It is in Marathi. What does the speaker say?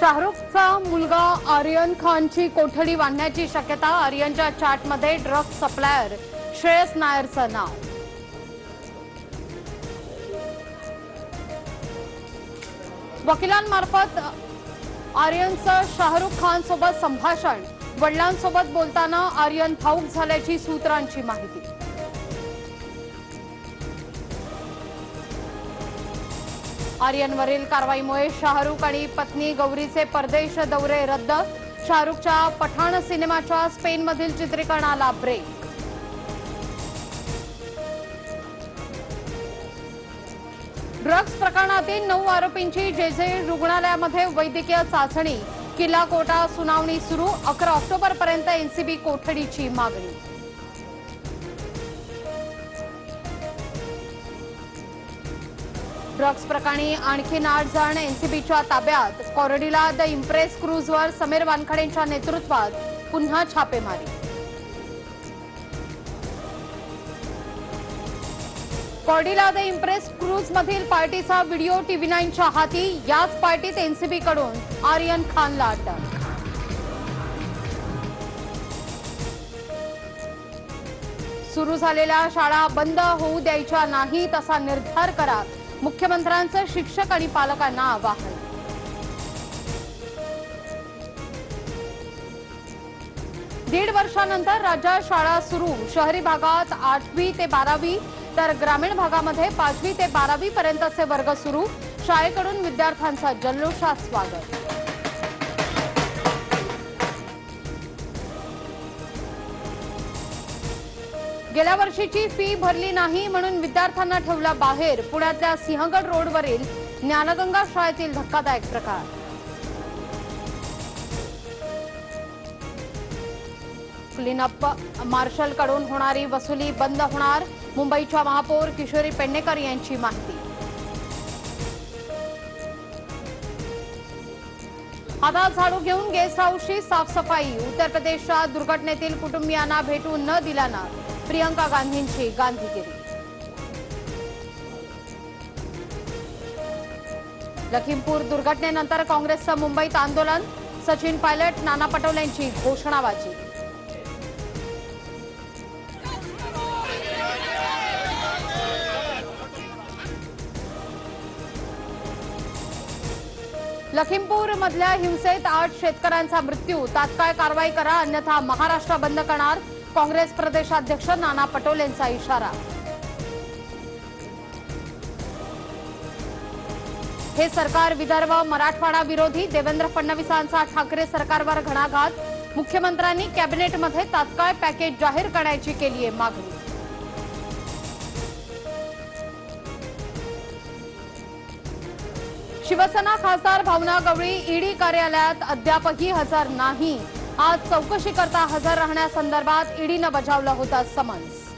शाहरुखचा मुलगा आर्यन खानची कोठडी बांधण्याची शक्यता आर्यनच्या चॅटमध्ये ड्रग सप्लायर श्रेयस नायरचं नाव. वकिलांमार्फत आर्यनचं शाहरुख खान सोबत संभाषण. वडिलांसोबत बोलताना आर्यन भाऊक झाल्याची सूत्रांची माहिती. आर्यनवरील कारवाईमुळे शाहरुख आणि पत्नी गौरीचे परदेश दौरे रद्द. शाहरुखच्या पठाण सिनेमाच्या स्पेनमधील चित्रीकरणाला ब्रेक ड्रग्ज प्रकरणातील नऊ आरोपींची जे जे रुग्णालयामध्ये वैद्यकीय चाचणी. किल्ला कोटा सुनावणी सुरू. अकरा ऑक्टोबरपर्यंत एनसीबी कोठडीची मागणी. ड्रग्ज प्रकरणी आणखीन आठ जण एनसीबीच्या ताब्यात. कॉरडीला द इम्प्रेस क्रूजवर समीर वानखडेंच्या नेतृत्वात पुन्हा छापेमारी. कॉर्डिला द इम्प्रेस क्रूज मधील पार्टीचा व्हिडिओ टीव्ही नाईनच्या हाती याच पार्टीत एनसीबीकडून आर्यन खानला अटक. सुरू झालेल्या शाळा बंद होऊ द्यायच्या नाही तसा निर्धार करा मुख्यमंत्र्यांचं शिक्षक आणि पालकांना आवाहन. दीड वर्षानंतर राज्यात शाळा सुरू. शहरी भागात आठवी ते बारावी तर ग्रामीण भागामध्ये पाचवी ते बारावी पर्यंतचे वर्ग सुरू. शाळेकडून विद्यार्थ्यांचा जल्लोषात स्वागत. गेल्या वर्षीची फी भरली नाही म्हणून विद्यार्थ्यांना ठेवला बाहेर. पुण्यातल्या सिंहगड रोडवरील ज्ञानगंगा शाळेतील धक्कादायक प्रकार. क्लीनअप मार्शलकडून होणारी वसुली बंद होणार मुंबईच्या महापौर किशोरी पेडणेकर यांची माहिती. आता झाडू घेऊन गेस्ट हाऊसची साफसफाई. उत्तर प्रदेशात दुर्घटनेतील कुटुंबियांना भेटू न दिल्यानं प्रियंका गांधींची गांधीगिरी. लखीमपूर दुर्घटनेनंतर काँग्रेसचं मुंबईत आंदोलन. सचिन पायलट नाना पटोलेंची घोषणाबाजी. लखीमपूर मधल्या हिंसेत आठ शेतकऱ्यांचा मृत्यू. तात्काळ कारवाई करा अन्यथा महाराष्ट्र बंद करणार. काँग्रेस प्रदेशाध्यक्ष नाना पटोलेंचा इशारा. हे सरकार विदर्भ मराठवाडा विरोधी देवेंद्र फडणवीसांचा ठाकरे सरकारवर घणाघात. मुख्यमंत्र्यांनी कॅबिनेटमध्ये तात्काळ पॅकेज जाहीर करण्याची केली आहे मागणी. शिवसेना खासदार भावना गवळी ईडी कार्यालयात अद्यापही हजर नाही. आज चौकशी करता हजर राहण्यासंदर्भात ईडीनं बजावलं होतं समन्स.